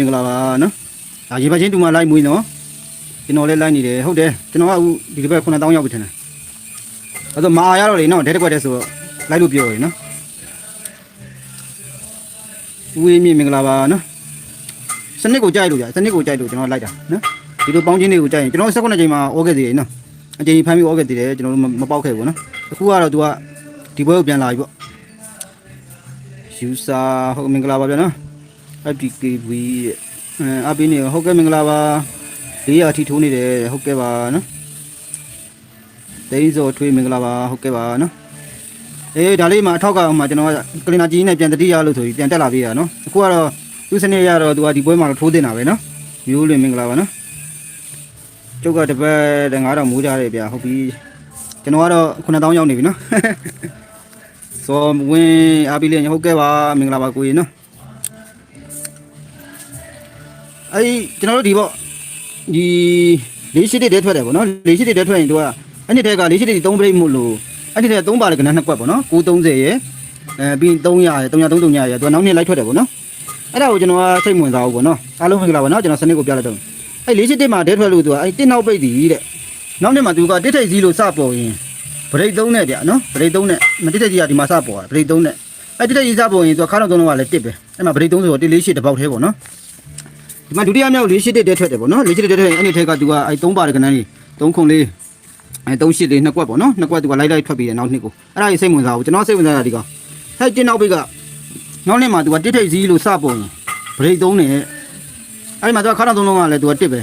မင်္ဂလာပါနော်ဒါရေပချင်းတူမလိုက်မွေးနော်ကျွန်တော်လည်းလိုက်နေတယ်ဟုတ်တယ်ကျွန်တော်ကအခုဒီတစ်ပတ်9000ရောက်ပြီထင်တယ်အဲ့တော့မာရတော့လေနော်ဒဲတစ်ခွက်တည်းဆိုတော့လိုက်လို့ပြောရယ်နော်ဦးဝေးမြင့်မင်္ဂလာပါနော်စနစ်ကိုကြိုက်လို့ကြာစနစ်ကိုကြိုက်လို့ကျွန်တော်လိုက်တာနော်ဒီလိုပေါင်းချင်းတွေကိုကြိုက်ရင်ကျွန်တော်16ချိန်မှာဩခဲ့သေးတယ်နော်အချိန်ဖမ်းပြီးဩခဲ့သေးတယ်ကျွန်တော်တို့မပေါက်ခဲ့ဘူးနော်အခုကတော့ तू ကဒီဘွဲကိုပြန်လာပြီပေါ့ယူစာဟုတ်မင်္ဂလာပါဗျာနော် FDKV အဲအပင်းနေဟုတ်ကဲ့မင်္ဂလာပါ400အထိထိုးနေတယ်ဟုတ်ကဲ့ပါနော်ဒိန်းစောထွေးမင်္ဂလာပါဟုတ်ကဲ့ပါနော်အေးဒါလေးမှာအထောက်ကဟိုမှာကျွန်တော်ကကလင်နာကြီးနဲ့ပြန်တတိယလို့ဆိုပြီးပြန်တက်လာပေးရနော်အခုကတော့သူစနေရတော့သူကဒီပွဲမှာတော့ထိုးတင်တာပဲနော်မျိုးလွင်မင်္ဂလာပါနော်ကျုပ်ကတပတ်တ9000မိုးကြတယ်ဗျာဟုတ်ပြီကျွန်တော်ကတော့9000ရောက်နေပြီနော်စောဝင်းအပီလေးဟုတ်ကဲ့ပါမင်္ဂလာပါကိုကြီးနော် အဲ့ဒီကျွန်တော်တို့ဒီပေါ့ဒီလေးရှိတဲ့တဲထွက်တယ်ပေါ့နော်လေးရှိတဲ့တဲထွက်ရင်သူကအဲ့ဒီတဲကလေးရှိတဲ့3ပြိတ်မို့လို့အဲ့ဒီတဲ3ပါးကဏ္ဍနှစ်ကွက်ပေါ့နော်930ရယ်အဲပြီး300ရယ်333ရယ်သူကနောက်နှစ်လိုက်ထွက်တယ်ပေါ့နော်အဲ့ဒါကိုကျွန်တော်ကစိတ်ဝင်စားဘူးပေါ့နော်အားလုံးမင်္ဂလာပါနော်ကျွန်တော်စနစ်ကိုပြလိုက်တော့အဲ့လေးရှိတဲ့မှာတဲထွက်လို့သူကအဲ့တစ်နောက်ပိတ်တည်တဲ့နောက်နှစ်မှာသူကတစ်ထိပ်စည်းလို့စပေါ်ရင်ဗရိတ်3နဲ့ဗျနော်ဗရိတ်3နဲ့မတစ်ထိပ်ကြီးကဒီမှာစပေါ်တာဗရိတ်3နဲ့အဲ့တစ်ထိပ်ကြီးစပေါ်ရင်သူကခါတော့3လုံးကလည်းတစ်ပဲအဲ့မှာဗရိတ်3ဆိုတော့တစ်လေးရှိတစ်ပေါက်သေးပေါ့နော် ဒီမှာဒုတိယမြောက်၄၈တက်တဲထွက်တယ်ပေါ့နော်၄၈တက်တဲထွက်ရင်အဲ့ဒီထက်ကသူကအဲ၃ပါးတဲ့ကဏ္ဍကြီး၃ခုလေးအဲ၃၈လေးနှစ်ကွက်ပေါ့နော်နှစ်ကွက်သူကလိုက်လိုက်ထွက်ပြီးတယ်နောက်နှစ်ကိုအဲ့ဒါကြီးစိတ်ဝင်စားဘူးကျွန်တော်စိတ်ဝင်စားတာဒီကောင်ဟဲ့ကျင်းနောက်ပိတ်ကနောက်နှစ်မှာသူကတစ်ထိပ်စည်းလို့စပုံဗရိတ်သုံးနေအဲ့ဒီမှာသူကခါတော့သုံးလုံးကလည်းသူကတစ်ပဲ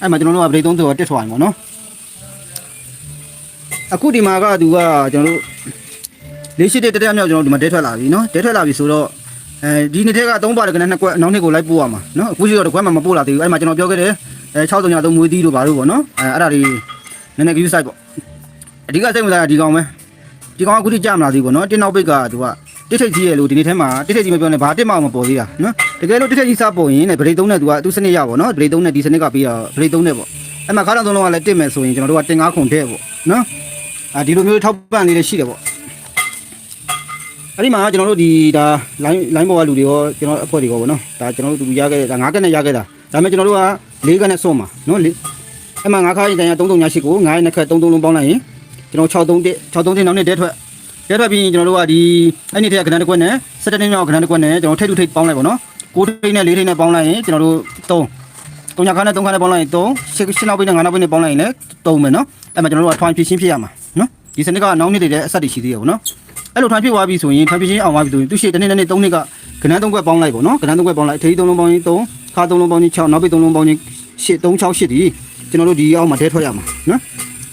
အဲ့မှာကျွန်တော်တို့ကဗရိတ်သုံးသူကတစ်ထွားရင်ပေါ့နော်အခုဒီမှာကသူကကျွန်တော်တို့၄၈တက်တဲမြောက်ကျွန်တော်တို့ဒီမှာတဲထွက်လာပြီနော်တဲထွက်လာပြီဆိုတော့ အဲဒီနေ့တည်းကသုံးပါတယ်ကနနှစ်ကွက်နောက်နှစ်ကိုလိုက်ပို့ရမှာနော်အခုစီတော့တစ်ခွက်မှမပို့လာသေးဘူးအဲ့မှာကျွန်တော်ပြောခဲ့တယ်အဲ6303မွေးသီးတို့ဘာလို့ပေါ့နော်အဲအဲ့ဒါတွေနည်းနည်း view site ပေါ့အဓိကစိတ်ဝင်စားတာဒီကောင်ပဲဒီကောင်ကအခုထိကြမလာသေးဘူးပေါ့နော်တင်းနောက်ပိတ်ကသူကတစ်ထိပ်ကြီးရဲ့လို့ဒီနေ့ထဲမှာတစ်ထိပ်ကြီးမပြောနဲ့ဘာတစ်မှမပေါ်သေးတာနော်တကယ်လို့တစ်ထိပ်ကြီးစပေါ်ရင်လည်းဗရိတ်သုံးနဲ့သူကသူစနစ်ရပါတော့ဗရိတ်သုံးနဲ့ဒီစနစ်ကပြီးတော့ဗရိတ်သုံးနဲ့ပေါ့အဲ့မှာခါတော့သုံးလုံးကလည်းတစ်မယ်ဆိုရင်ကျွန်တော်တို့ကတင်ကားခုန်တဲ့ပေါ့နော်အာဒီလိုမျိုးထောက်ပံ့လေးလည်းရှိတယ်ပေါ့ အဲ့ဒီမှာကျွန်တော်တို့ဒီဒါ line line ပေါ်ကလူတွေရောကျွန်တော်အဖွဲ့တွေရောဗောနော်ဒါကျွန်တော်တို့သူရခဲ့ဒါ9ကက်နဲ့ရခဲ့တာဒါပေမဲ့ကျွန်တော်တို့က4ကက်နဲ့စွန့်မှာနော်လေအဲ့မှာ9ခါရင်တန်ရ3398ကို9ရက်နှစ်ခက်33လုံးပေါင်းလိုက်ရင်ကျွန်တော်631 631နောက်နဲ့တဲထွက်တဲထွက်ပြီးကျွန်တော်တို့ကဒီအဲ့ဒီထက်ကဏ္ဍတစ်ခွက်နဲ့17နှစ်မြောက်ကဏ္ဍတစ်ခွက်နဲ့ကျွန်တော်ထိတ်ထုထိတ်ပေါင်းလိုက်ဗောနော်6ထိတ်နဲ့4ထိတ်နဲ့ပေါင်းလိုက်ရင်ကျွန်တော်တို့3 3ညခါနဲ့3ခါနဲ့ပေါင်းလိုက်ရင်3 8နောက်ပိတ်နဲ့9နောက်ပိတ်နဲ့ပေါင်းလိုက်ရင်လည်း3မယ်နော်အဲ့မှာကျွန်တော်တို့က twine ဖြစ်ရှင်းဖြစ်ရမှာနော်ဒီစနစ်ကနောက်နှစ်တွေတဲ့အဆက်တွေရှိသေးရဗောနော် အဲ့လိုထွန်ဖြစ်သွားပြီဆိုရင်ထွန်ဖြစ်ချင်းအောင်သွားပြီဆိုရင်သူရှေ့တစ်နေ့တစ်နေ့သုံးနှစ်ကကဏ္ဍသုံးခွက်ပေါင်းလိုက်ပေါ့နော်ကဏ္ဍသုံးခွက်ပေါင်းလိုက်အထေးသုံးလုံးပေါင်းရင်3ခါသုံးလုံးပေါင်းရင်6နောက်ပိတ်သုံးလုံးပေါင်းရင်8 3 6 8ဒီကျွန်တော်တို့ဒီအောက်မှာတဲထွက်ရမှာနော်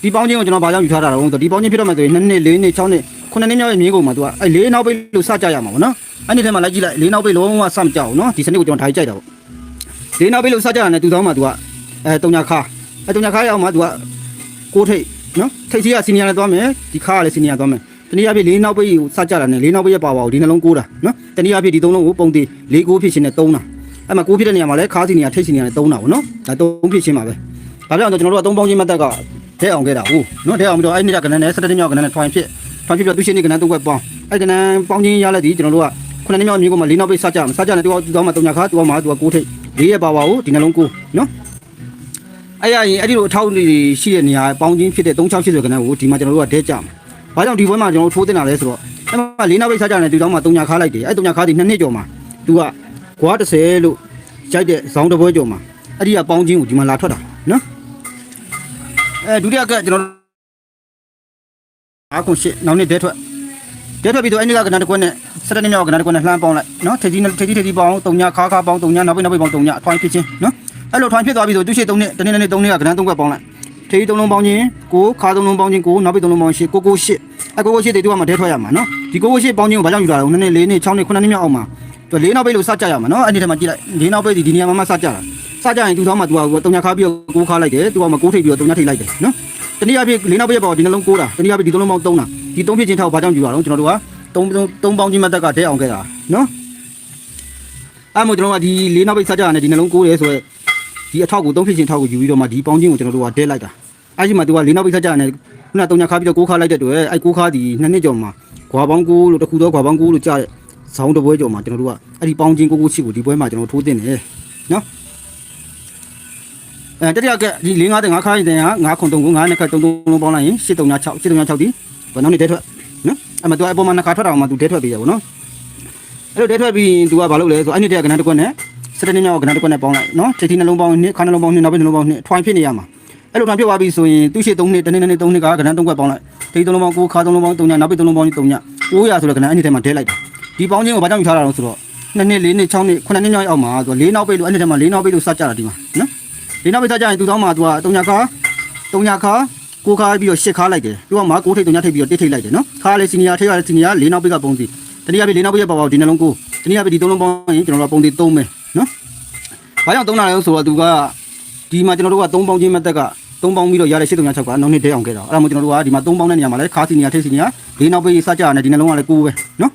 ဒီပေါင်းချင်းကိုကျွန်တော်ဘာကြောင့်ယူထားတာလဲဆိုဒီပေါင်းချင်းဖြစ်တော့မှဆိုရင်2နှစ်4နှစ်6နှစ်9နှစ်မြောက်ရဲ့မြင်းကုန်မှာသူကအဲ့၄နောက်ပိတ်လို့စကြရမှာပေါ့နော်အဲ့ဒီထဲမှာလိုက်ကြည့်လိုက်၄နောက်ပိတ်လုံးဝစမကြောက်ဘူးနော်ဒီစနစ်ကိုကျွန်တော်ဓာတ်ကြိုက်တာပေါ့၄နောက်ပိတ်လို့စကြရတယ်သူတောင်းမှာသူကအဲတုံညာခါအဲတုံညာခါရအောင်မှာသူကကိုထိတ်နော်ထိတ်စီကစီနီယာနဲ့သွားမယ်ဒီခါကလည်းစီနီယာသွားမယ် တနည်းအားဖြင့်လေးနောက်ပိတ်ကိုစကြတာနဲ့လေးနောက်ပိတ်ရဲ့ပါဝါကိုဒီနှလုံးကိုးတာနော်တနည်းအားဖြင့်ဒီသုံးလုံးကိုပုံသေးလေးကိုးဖြစ်ခြင်းနဲ့သုံးတာအဲ့မှာကိုးဖြစ်တဲ့နေရာမှာလည်းခါးစီနေရာထိတ်စီနေရာနဲ့သုံးတာပေါ့နော်ဒါသုံးဖြစ်ခြင်းပါပဲဘာပြောင်းတော့ကျွန်တော်တို့ကသုံးပေါင်းချင်းမတ်တက်ကထဲအောင်ခဲ့တာဟုတ်နော်ထဲအောင်ပြီးတော့အဲ့ဒီကကနန်းနဲ့17မြောက်ကနန်းနဲ့ထွိုင်းဖြစ်ထွိုင်းဖြစ်ပြီးတော့သူရှိနေကနန်းသုံးခွက်ပေါင်းအဲ့ကနန်းပေါင်းချင်းရလက်ဒီကျွန်တော်တို့ကခုနှစ်မြောက်မြေကိုမှလေးနောက်ပိတ်စကြမှာစကြတယ်သူကသူတော့မှတုံညာခါသူကမှသူကကိုးထိတ်လေးရဲ့ပါဝါကိုဒီနှလုံးကိုးနော်အဲ့ရရင်အဲ့ဒီလိုအထောက်အလေးရှိတဲ့နေရာပေါင်းချင်းဖြစ်တဲ့3680ကနန်းကိုဒီမှာကျွန်တော်တို့ကဒဲကြမှာ ဘာကြောင့်ဒီဘွဲမှာကျွန်တော်ထိုးတင်တာလဲဆိုတော့အဲ့မှာလေးနောက်ပိတ်စားကြတယ်ဒီတောင်းမှာတုံညာခါလိုက်တယ်အဲ့တုံညာခါဒီနှစ်နှစ်ကျော်မှာသူကဂွား30လို့ရိုက်တဲ့ဇောင်းတစ်ပွဲကျော်မှာအဲ့ဒီကပေါင်းချင်းကိုဒီမှာလာထွက်တာနော်အဲဒုတိယကကျွန်တော်အားကုန်ရှစ်နောက်နေ့ဒဲထွက်ဒဲထွက်ပြီးတော့အဲ့ဒီကကဏ္ဍတစ်ခွက်နဲ့စတဲ့နှစ်မြောက်ကဏ္ဍတစ်ခွက်နဲ့လှမ်းပေါင်းလိုက်နော်ထေကြီးထေကြီးထေကြီးပေါင်းတုံညာခါခါပေါင်းတုံညာနောက်ပိတ်နောက်ပိတ်ပေါင်းတုံညာအထွိုင်းဖြစ်ချင်းနော်အဲ့လိုထွိုင်းဖြစ်သွားပြီဆိုသူရှိသုံးနှစ်တနေ့နေ့သုံးနှစ်ကကဏ္ဍသုံးခွက်ပေါင်းလိုက် ထေးသုံးလုံးပေါင်းချင်းကိုခါသုံးလုံးပေါင်းချင်းကိုနောက်ပိတ်သုံးလုံးပေါင်းရှစ်ကိုကိုရှစ်အဲကိုကိုရှစ်တွေတူကမှတဲထွက်ရမှာနော်ဒီကိုကိုရှစ်ပေါင်းချင်းကိုဘာကြောင့်ယူတာလဲနည်းနည်းလေးနှစ်6နှစ်9နှစ်မြောက်အောင်မှာသူလေးနောက်ပိတ်လို့စကြရမှာနော်အဲ့ဒီထဲမှာကြည့်လိုက်လေးနောက်ပိတ်ဒီဒီနေရာမှာမှစကြတာစကြရင်သူတော့မှသူကတုံညာခါပြီးတော့ကိုခါလိုက်တယ်သူကမှကိုထိပ်ပြီးတော့တုံညာထိပ်လိုက်တယ်နော်တနည်းအားဖြင့်လေးနောက်ပိတ်ပေါ့ဒီနှလုံးကိုးတာတနည်းအားဖြင့်ဒီသုံးလုံးပေါင်း3တာဒီသုံးဖြစ်ချင်းထောက်ဘာကြောင့်ယူတာလဲကျွန်တော်တို့က3 3ပေါင်းချင်းမတက်ကတဲအောင်ခဲ့တာနော်အဲ့မို့ကျွန်တော်ကဒီလေးနောက်ပိတ်စကြရတယ်ဒီနှလုံးကိုးတယ်ဆိုတော့ ဒီအထောက်ကို3ဖြစ်ချင်းထောက်ကိုယူပြီးတော့မှဒီပေါင်းချင်းကိုကျွန်တော်တို့ကဒဲလိုက်တာအဲ့ဒီမှာသူကလေးနောက်ပိတ်ဆက်ကြတယ်ခုနတုံညာခါပြီးတော့ကိုးခါလိုက်တဲ့တွေ့အဲ့ကိုးခါဒီနှစ်နှစ်ကျော်မှာခွာပေါင်းကိုလို့တခုတော့ခွာပေါင်းကိုလို့ကြားတဲ့ဇောင်းတပွဲကျော်မှာကျွန်တော်တို့ကအဲ့ဒီပေါင်းချင်းကိုကိုချစ်ကိုဒီပွဲမှာကျွန်တော်ထိုးတင်တယ်နော်အဲတတိယကဒီ၄၅တဲ့၅ခါရင်တဲ့၅ခု3ခု9နှစ်ခါ3သုံးလုံးပေါင်းလိုက်ရင်8 3 6 8 3 6ဒီဘာနောက်နေ့တဲထွက်နော်အဲ့မှာသူအပေါ်မှာနှစ်ခါထွက်တာမှသူတဲထွက်ပေးရပါတော့အဲ့လိုတဲထွက်ပြီးသူကဘာလုပ်လဲဆိုအဲ့နေ့တည်းကကဏ္ဍတစ်ခွက်နဲ့ စတနေ့မြောက်ကဏ္ဍတစ်ခွက်နဲ့ပေါင်းလိုက်နော်ချက်တီနှလုံးပေါင်းနှစ်ခါနှလုံးပေါင်းနှစ်နောက်ပြီးနှလုံးပေါင်းနှစ်ထွိုင်းဖြစ်နေရမှာအဲ့လိုထွိုင်းဖြစ်သွားပြီဆိုရင်သူရှိ3နှစ်တနေ့နေ့3နှစ်ကကဏ္ဍ3ခွက်ပေါင်းလိုက်တိတ်3လုံးပေါင်း9ခါ3လုံးပေါင်း3ညနောက်ပြီး3လုံးပေါင်း3ည900ဆိုတဲ့ကဏ္ဍအဲ့ဒီထဲမှာတဲလိုက်တာဒီပေါင်းချင်းကိုဘာကြောင့်ယူထားတာလဲဆိုတော့နှစ်နှစ်၄နှစ်6နှစ်9နှစ်မြောက်အောင်မှာဆိုတော့၄နောက်ပိတ်လို့အဲ့ဒီထဲမှာ၄နောက်ပိတ်လို့စကြတာဒီမှာနော်၄နောက်ပိတ်စကြရင်သူတောင်းမှာသူက3ညခါ3ညခါကိုခါပြီးတော့ရှစ်ခါလိုက်တယ်ပြီးတော့မှကိုထိတ်3ညထိတ်ပြီးတော့တစ်ထိတ်လိုက်တယ်နော်ခါလေးစီနီယာထိတ်ရစီနီယာ၄နောက်ပိတ်ကပုံစီတနည်းအားဖြင့်၄နောက်ပိတ်ရဲ့ပေါ့ပေါ့ဒီနှလုံးကိုတနည်းအားဖြင့်ဒီ3လုံးပေါင်းရင်ကျွန်တော်တို့ကပုံစီ3မယ် နော်ဘာကြောင့်3နာလဲဆိုတော့သူကဒီမှာကျွန်တော်တို့က3ပေါင်းချင်းမသက်က3ပေါင်းပြီးတော့ရတဲ့83ည6ကနောက်နှစ်တဲအောင်ခဲ့တာအဲ့ဒါမှကျွန်တော်တို့ကဒီမှာ3ပေါင်းတဲ့နေရာမှာလဲခါစီနီယာထိတ်စီနီယာ၄နောက်ပိတ်စကြရတယ်ဒီနှလုံးကလည်း9ပဲနော်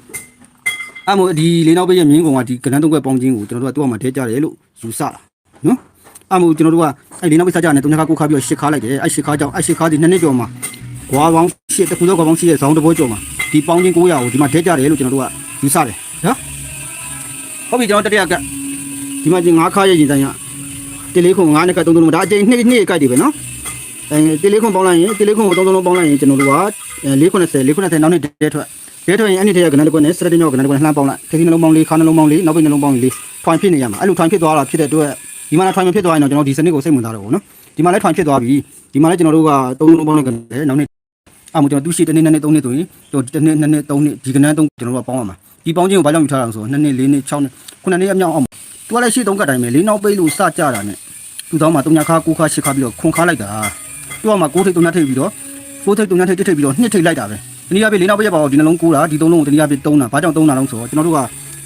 အဲ့မို့ဒီလေးနောက်ပေးရဲ့မြင်းကုံကဒီကဏ္ဍသုံးခွက်ပေါင်းချင်းကိုကျွန်တော်တို့ကသူ့အမှထဲကြတယ်လို့ယူဆတာနော်အဲ့မို့ကျွန်တော်တို့ကအဲ့လေးနောက်ပေးစားကြတယ်တုံးခါကိုခါပြီးတော့ရှစ်ခါလိုက်တယ်အဲ့ရှစ်ခါကြောင့်အဲ့ရှစ်ခါဒီနှစ်နှစ်ကျော်မှာဂွာပေါင်းရှစ်တခုသောဂွာပေါင်းရှိတဲ့ဇောင်းတစ်ဘောကျော်မှာဒီပေါင်းချင်း900ကိုဒီမှာထဲကြတယ်လို့ကျွန်တော်တို့ကယူဆတယ်နော်ဟုတ်ပြီကျွန်တော်တတိယက ဒီမှာချင်း9ခါရဲ့ရင်ဆိုင်ရတလေးခု9နဲ့က3သုံးဒါအကျိန်2 2ကြိုက်တယ်ပဲနော်အဲတလေးခုပေါင်းလိုက်ရင်တလေးခုကို3သုံးလုံးပေါင်းလိုက်ရင်ကျွန်တော်တို့က490 490နောက်နေ့တဲထွက်ရဲထွင်အဲ့ဒီတည်းကကဏ္ဍတစ်ခွက်နဲ့စရတဲ့ညောကဏ္ဍတစ်ခွက်လှမ်းပေါင်းလိုက်တစ်ခီနှလုံးပေါင်းလေးခါနှလုံးပေါင်းလေးနောက်ပိတ်နှလုံးပေါင်းလေးထွင်ဖြစ်နေရမှာအဲ့လိုထွင်ဖြစ်သွားတာဖြစ်တဲ့အတွက်ဒီမှာလည်းထွင်မဖြစ်သွားရင်တော့ကျွန်တော်ဒီစနစ်ကိုစိတ်ဝင်စားတော့ဘူးနော်ဒီမှာလည်းထွင်ဖြစ်သွားပြီဒီမှာလည်းကျွန်တော်တို့ကသုံးလုံးပေါင်းတဲ့ကဏ္ဍနဲ့နောက်နေ့အမှကျွန်တော်သူရှိတစ်နေ့နှစ်နေ့သုံးနေ့ဆိုရင်တို့တစ်နေ့နှစ်နေ့သုံးနေ့ဒီကဏ္ဍသုံးကျွန်တော်တို့ကပေါင်းရမှာဒီပေါင်းခြင်းကိုဘာကြောင့်ယူထားတာလဲဆိုတော့နှစ်နှစ်လေးနှစ်6နှစ်ခုနှစ်နှစ်အမြောက်အောင် သူကလည်းရှိသုံးကတ်တိုင်းပဲလေးနောက်ပိတ်လို့စကြတာနဲ့သူတောင်းမှာတုံညာခါကိုခါရှစ်ခါပြီးတော့ခွန်ခါလိုက်တာသူကမှကိုထိတ်တုံညာထိတ်ပြီးတော့ကိုထိတ်တုံညာထိတ်ထိတ်ပြီးတော့နှစ်ထိတ်လိုက်တာပဲတနည်းအားဖြင့်လေးနောက်ပြည့်ပါတော့ဒီနှလုံးကိုးတာဒီသုံးလုံးကိုတနည်းအားဖြင့်သုံးတာဘာကြောင့်သုံးတာလဲဆိုတော့ကျွန်တော်တို့က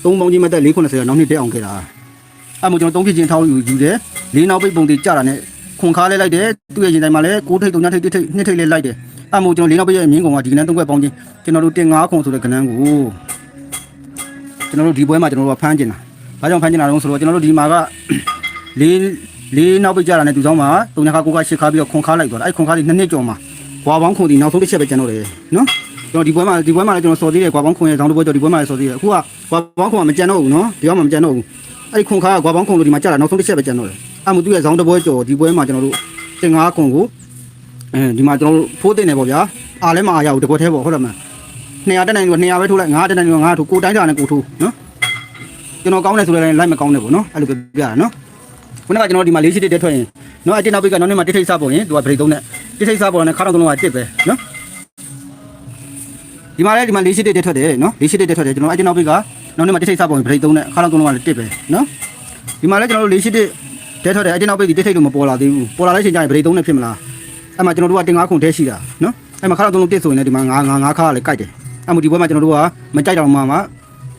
သုံးပေါင်းချင်းမဲ့တက်490နောက်နှစ်တက်အောင်ခဲ့တာအဲ့မို့ကျွန်တော်သုံးဖြစ်ချင်းထောက်ယူယူတယ်လေးနောက်ပိတ်ပုံတွေကြတာနဲ့ခွန်ခါလဲလိုက်တယ်သူ့ရဲ့ရင်တိုင်းမှာလဲကိုးထိတ်တုံညာထိတ်တစ်ထိတ်နှစ်ထိတ်လဲလိုက်တယ်အဲ့မို့ကျွန်တော်လေးနောက်ပိတ်ရဲ့မြင်းကောင်ကဒီကနန်းသုံးခွက်ပေါင်းချင်းကျွန်တော်တို့တင်9ခွန်ဆိုတဲ့ကနန်းကိုကျွန်တော်တို့ဒီပွဲမှာကျွန်တော်တို့ကဖမ်းကျင်တာ ဘာကြောင့်ဖမ်းကျင်တာလဲဆိုတော့ကျွန်တော်တို့ဒီမှာကလေးလေးနောက်ပိတ်ကြတာနဲ့သူဆောင်မှာတုံညာခါကိုးခါရှစ်ခါပြီးတော့ခွန်ခါလိုက်သွားတယ်အဲ့ခွန်ခါဒီနှစ်နှစ်ကျော်မှာဘွာပေါင်းခွန်ဒီနောက်ဆုံးတစ်ချက်ပဲကျွန်တော်တယ်နော်ကျွန်တော်ဒီပွဲမှာဒီပွဲမှာလည်းကျွန်တော်စော်သေးတယ်ကွာပေါင်းခွန်ရဲ့ဇောင်းတစ်ပွဲကျော်ဒီပွဲမှာလည်းစော်သေးတယ်အခုကကွာပေါင်းခွန်ကမကြံတော့ဘူးနော်ဒီကမှမကြံတော့ဘူးအဲ့ဒီခွန်ခါကကွာပေါင်းခွန်လို့ဒီမှာကြာတာနောက်ဆုံးတစ်ချက်ပဲကြံတော့တယ်အဲ့မှသူ့ရဲ့ဇောင်းတစ်ပွဲကျော်ဒီပွဲမှာကျွန်တော်တို့တင်ငါးခွန်ကိုအဲဒီမှာကျွန်တော်တို့ဖိုးတင်တယ်ပေါ့ဗျာအားလဲမအားရဘူးတစ်ပွဲသေးပေါ့ဟုတ်တယ်မလား200တက်နိုင်လို့200ပဲထိုးလိုက်900တက်နိုင်လို့900ထိုးကိုတိုင်းတာနဲ့ကိုထိုးနော် ကျွန်တော်ကောင်းတယ်ဆိုလည်းလိုက်မကောင်းနဲ့ပေါ့နော်အဲ့လိုပြပြတာနော်ခုနကကျွန်တော်ဒီမှာလေးရှိတက်ထွက်ရင်နော်အတင်နောက်ပိတ်ကနောက်နေ့မှာတစ်ထိတ်စားပေါ်ရင်သူကဗရိတ်သုံးနဲ့တစ်ထိတ်စားပေါ်နဲ့ခါတော့သုံးလုံးကတစ်ပဲနော်ဒီမှာလည်းဒီမှာ၄ရှိတစ်တက်ထွက်တယ်နော်၄ရှိတစ်တက်ထွက်တယ်ကျွန်တော်အဲ့ကျွန်တော်ဘက်ကနောက်နေ့မှာတစ်ထိပ်စပုံဘရိတ်သုံးနဲ့အခါလောက်သုံးလုံးကလည်းတစ်ပဲနော်ဒီမှာလည်းကျွန်တော်တို့၄ရှိတစ်တက်ထွက်တယ်အဲ့ကျွန်တော်ဘက်ဒီတစ်ထိပ်လို့မပေါ်လာသေးဘူးပေါ်လာတဲ့ချိန်ကျရင်ဘရိတ်သုံးနဲ့ဖြစ်မလားအဲ့မှာကျွန်တော်တို့ကတင်ငါးခုတဲရှိတာနော်အဲ့မှာခါလောက်သုံးလုံးတစ်ဆိုရင်လည်းဒီမှာငါးငါးငါးခါကလည်းကြိုက်တယ်အဲ့မှာဒီဘက်မှာကျွန်တော်တို့ကမကြိုက်တော့မှမှာ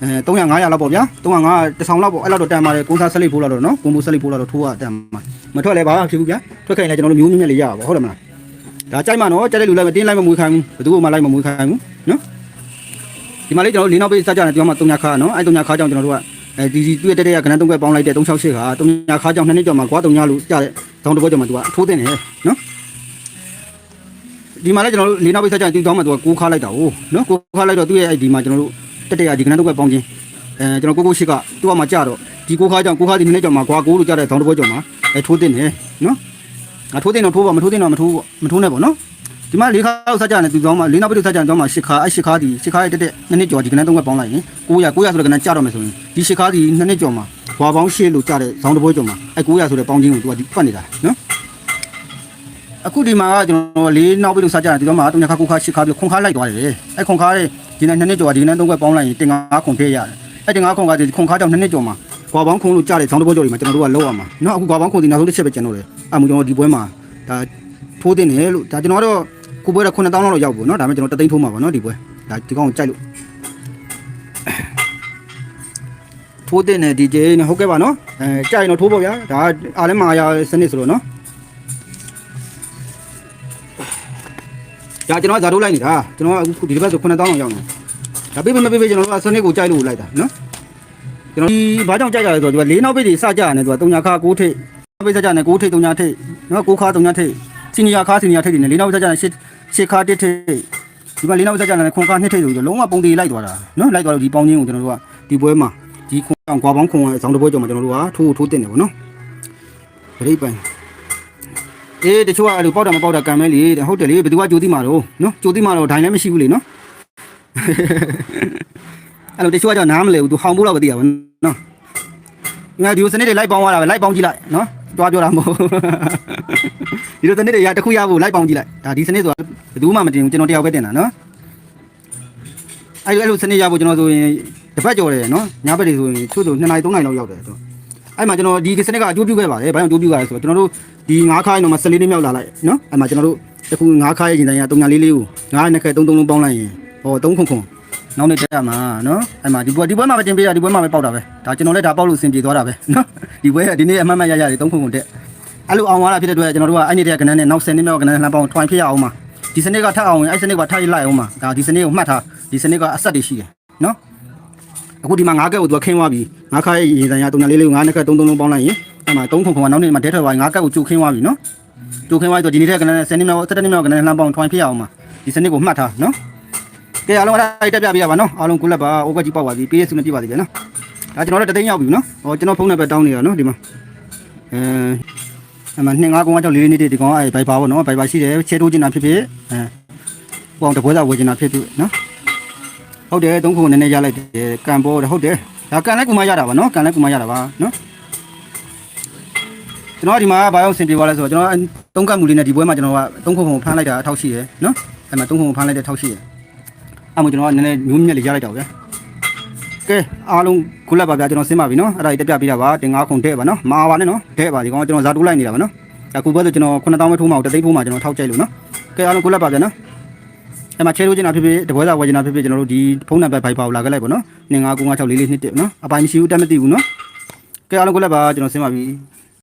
အဲ300 900လောက်ပေါ့ဗျာ300 1000လောက်ပေါ့အဲ့လောက်တော့တန်ပါတယ်ကုန်းစားဆက်လိပ်ဖိုးလောက်တော့နော်ကုန်းမိုးဆက်လိပ်ဖိုးလောက်တော့ထိုးရတန်မှာမထွက်လဲပါဖြစ်ဘူးဗျာထွက်ခိုင်းလဲကျွန်တော်တို့မျိုးမြင့်မြတ်လေးရပါဟုတ်တယ်မလားဒါကြိုက်မှနော်ကြိုက်တဲ့လူလိုက်မတင်းလိုက်မမွေးခိုင်းဘူးဘယ်သူမှလိုက်မမွေးခိုင်းဘူးနော်ဒီမှာလေးကျွန်တော်တို့လေးနောက်ပေးစကြတယ်ဒီမှာတုံညာခါနော်အဲတုံညာခါကြောင့်ကျွန်တော်တို့ကအဲဒီဒီတွေ့တဲ့တဲ့ကကနန်းသုံးခွက်ပေါင်းလိုက်တဲ့368ခါတုံညာခါကြောင့်နှစ်နှစ်ကျော်မှာကွာတုံညာလို့ကြတဲ့တောင်းတစ်ပွဲကျော်မှာသူကထိုးတင်တယ်နော်ဒီမှာလည်းကျွန်တော်တို့လေးနောက်ပေးစကြတယ်ဒီတောင်းမှာသူကကိုးခါလိုက်တာဟုတ်နော်ကိုးခါလိုက်တော့သူ့ရဲ့အဲဒီမှာကျွန်တော်တို့ တက်တဲ့ကဒီကနန်းသုံးခွက်ပေါင်းခြင်းအဲကျွန်တော်ကိုကိုရှိကသူ့ကမှကြတော့ဒီကိုးခါကြောင့်ကိုးခါဒီနှစ်နှစ်ကျော်မှာကွာကိုးလို့ကြတဲ့တောင်းတစ်ပွဲကျော်မှာအဲထိုးတင်တယ်နော်ငါထိုးတင်တော့ထိုးပါမထိုးတင်တော့မထိုးမထိုးနဲ့ပေါ့နော်ဒီမှာလေးခါလောက်စားကြတယ်သူကြောင်းမှာလေးနောက်ပိတ်စားကြတယ်ကြောင်းမှာရှစ်ခါအဲ့ရှစ်ခါဒီရှစ်ခါရဲ့တက်တက်နှစ်နှစ်ကျော်ဒီကနန်းသုံးခွက်ပေါင်းလိုက်ရင်900 900ဆိုတဲ့ကနန်းကြတော့မယ်ဆိုရင်ဒီရှစ်ခါဒီနှစ်နှစ်ကျော်မှာဘွာပေါင်းရှစ်လို့ကြတဲ့ဇောင်းတစ်ပွဲကျော်မှာအဲ့900ဆိုတဲ့ပေါင်းချင်းကိုသူကဒီပတ်နေတာနော်အခုဒီမှာကကျွန်တော်လေးနောက်ပိတ်လို့စားကြတယ်ဒီတော့မှာတုံညာခါ9ခါရှစ်ခါပြီးခွန်ခါလိုက်သွားတယ်အဲ့ခွန်ခါရဲ့ ဒီနေ့နှစ်နှစ်ကျော်ကဒီနေ့သုံးခွက်ပေါင်းလိုက်ရင်တင်ငါးခုန်ခဲ့ရတယ်အဲ့တင်ငါးခုန်ကဒီခုန်ခါကြောင့်နှစ်နှစ်ကျော်မှာကွာပေါင်းခုန်လို့ကြားတဲ့ဆောင်းတဘောကျော်တွေမှာကျွန်တော်တို့ကလောက်အောင်မှာနော်အခုကွာပေါင်းခုန်ဒီနောက်ဆုံးတစ်ချက်ပဲကျန်တော့တယ်အဲ့မှကျွန်တော်ဒီပွဲမှာဒါထိုးတင်တယ်လို့ဒါကျွန်တော်တော့ခုပွဲတော့9000လောက်တော့ရောက်ဘူးနော်ဒါပေမဲ့ကျွန်တော်တသိန်းထိုးမှာပါနော်ဒီပွဲဒါဒီကောင်ကိုကြိုက်လို့ထိုးတင်တယ်ဒီကျေးနဲ့ဟုတ်ကဲ့ပါနော်အဲကြိုက်ရင်တော့ထိုးပေါ့ဗျာဒါအားလည်းမာယာစနစ်ဆိုတော့နော် ဒါကျွန်တော်ကဇာတို့လိုက်နေတာကျွန်တော်ကအခုဒီတစ်ပတ်ဆို9000လောက်ရောက်နေဒါပေးမပေးပေးကျွန်တော်ကဆွနစ်ကိုကြိုက်လို့လိုက်တာနော်ကျွန်တော်ဒီဘာကြောင့်ကြိုက်ကြလဲဆိုတော့ဒီက၄နောက်ပိတ်တွေစကြရတယ်သူက3ညာခါ6ထိပ်ပိတ်စကြရတယ်6ထိပ်3ညာထိပ်နော်6ခါ3ညာထိပ်စီနီယာခါစီနီယာထိပ်တွေနဲ့၄နောက်ပိတ်စကြရတယ်6 6ခါ1ထိပ်ဒီမှာ၄နောက်ပိတ်စကြရတယ်9ခါ2ထိပ်ဆိုပြီးလုံးဝပုံတည်လိုက်သွားတာနော်လိုက်သွားလို့ဒီပေါင်းချင်းကိုကျွန်တော်တို့ကဒီပွဲမှာဒီခွန်အောင်ကွာပေါင်းခွန်အောင်ဇောင်းတပွဲကြောင့်ကျွန်တော်တို့ကထိုးထိုးတင်တယ်ဗောနော်ပြိပန် အေးတချို့ကအဲ့လိုပေါက်တာမပေါက်တာကံမဲလေတဲ့ဟုတ်တယ်လေဘယ်သူကကြိုးသိမှာတော့နော်ကြိုးသိမှာတော့ဒိုင်လည်းမရှိဘူးလေနော်အဲ့လိုတချို့ကကြောင့်နားမလဲဘူးသူဟောင်ဖို့တော့မသိရဘူးနော်ငါဒီလိုစနစ်တွေလိုက်ပေါင်းသွားတာပဲလိုက်ပေါင်းကြည့်လိုက်နော်တွားပြောတာမဟုတ်ဒီလိုစနစ်တွေရတစ်ခုရဖို့လိုက်ပေါင်းကြည့်လိုက်ဒါဒီစနစ်ဆိုတာဘယ်သူမှမတင်ဘူးကျွန်တော်တယောက်ပဲတင်တာနော်အဲ့လိုအဲ့လိုစနစ်ရဖို့ကျွန်တော်ဆိုရင်တစ်ပတ်ကျော်တယ်နော်ညဘက်တွေဆိုရင်ချို့ဆို2နိုင်3နိုင်လောက်ရောက်တယ်ဆို အဲ့မှာကျွန်တော်ဒီစနစ်ကအကျိုးပြုခဲ့ပါတယ်ဘာကြောင့်အကျိုးပြုခဲ့လဲဆိုတော့ကျွန်တော်တို့ဒီ9ခိုင်းတော့မှ14နှစ်မြောက်လာလိုက်နော်အဲ့မှာကျွန်တော်တို့တခု9ခိုင်းရင်တိုင်ရ3ညာလေးလေးကို9နှစ်ခဲ3 3လုံးပေါင်းလိုက်ရင်ဟော3ခုခုနောက်နေ့တက်ရမှာနော်အဲ့မှာဒီပွဲဒီပွဲမှာပဲတင်ပေးရဒီပွဲမှာပဲပေါက်တာပဲဒါကျွန်တော်လည်းဒါပေါက်လို့အဆင်ပြေသွားတာပဲနော်ဒီပွဲကဒီနေ့အမှတ်မှတ်ရရတယ်3ခုခုတက်အဲ့လိုအောင်သွားတာဖြစ်တဲ့အတွက်ကျွန်တော်တို့ကအဲ့နေ့တည်းကနန်းနဲ့နောက်10နှစ်မြောက်ကနန်းလှမ်းပေါင်းထွိုင်းဖြစ်ရအောင်မှာဒီစနစ်ကထပ်အောင်ရင်အဲ့စနစ်ကထပ်လိုက်အောင်မှာဒါဒီစနစ်ကိုမှတ်ထားဒီစနစ်ကအဆက်တွေရှိတယ်နော် အခုဒီမှာငါးကက်ကိုသူကခင်းသွားပြီငါးခါရဲ့ရေတန်ရတုံညာလေးလေးကိုငါးနှစ်ကက်သုံးသုံးလုံးပေါင်းလိုက်ရင်အဲ့မှာသုံးခုခုကနောက်နေ့မှာဒဲထွက်သွားရင်ငါးကက်ကိုကျုပ်ခင်းသွားပြီနော်ကျုပ်ခင်းသွားပြီဆိုဒီနေ့တက်ကနန်း10နှစ်မြောက်17နှစ်မြောက်ကနန်းလှမ်းပေါင်းထွိုင်းဖြစ်အောင်မှာဒီစနစ်ကိုမှတ်ထားနော်ကဲအားလုံးအဲ့ဒါတက်ပြပြရပါနော်အားလုံးကုလက်ပါအိုကကြီးပေါက်ပါပြီပေးရစုနဲ့ပြပါသေးတယ်နော်ဒါကျွန်တော်တို့တသိန်းရောက်ပြီနော်ဟောကျွန်တော်ဖုန်းနံပါတ်တောင်းနေတာနော်ဒီမှာအဲအမှ2 5 9 6 4လေးနေတဲ့ဒီကောင်အဲ့ဘိုက်ပါပေါ့နော်ဘိုက်ပါရှိတယ်ချဲတိုးကျင်တာဖြစ်ဖြစ်အဲဟိုအောင်တပွဲသာဝယ်ကျင်တာဖြစ်ဖြစ်နော် ဟုတ်တယ်သုံးခုနည်းနည်းရလိုက်တယ်ကန်ပေါ်တယ်ဟုတ်တယ်ဒါကန်လိုက်ကူမရတာပါနော်ကန်လိုက်ကူမရတာပါနော်ကျွန်တော်ဒီမှာဘာလို့ဆင်ပြေသွားလဲဆိုတော့ကျွန်တော်သုံးကတ်မှုလေးနဲ့ဒီပွဲမှာကျွန်တော်ကသုံးခုခုဖမ်းလိုက်တာအထောက်ရှိတယ်နော်အဲ့မှာသုံးခုခုဖမ်းလိုက်တဲ့အထောက်ရှိတယ်အဲ့မှာကျွန်တော်ကနည်းနည်းမျိုးမြက်လေးရလိုက်တော့ဗျာကဲအားလုံးခုလက်ပါဗျာကျွန်တော်ဆင်းပါပြီနော်အဲ့ဒါကြီးတက်ပြပေးတာပါတင်ငါးခုတဲ့ပါနော်မအားပါနဲ့နော်တဲ့ပါဒီကောင်ကျွန်တော်ဇာတူးလိုက်နေတာပါနော်ဒါခုပွဲဆိုကျွန်တော်9000ပဲထိုးမှအောင်တသိန်းထိုးမှကျွန်တော်ထောက်ကြိုက်လို့နော်ကဲအားလုံးခုလက်ပါဗျာနော် အဲ့မှာချဲလို့ကျင်တာဖြစ်ဖြစ်တပွဲသာဝယ်ကျင်တာဖြစ်ဖြစ်ကျွန်တော်တို့ဒီဖုန်းနံပါတ်ဖိုက်ပါကိုလာခဲ့လိုက်ပါနော်29964421နော်အပိုင်မရှိဘူးတက်မသိဘူးနော်ကဲအားလုံးကိုလည်းပါကျွန်တော်ဆင်းပါပြီ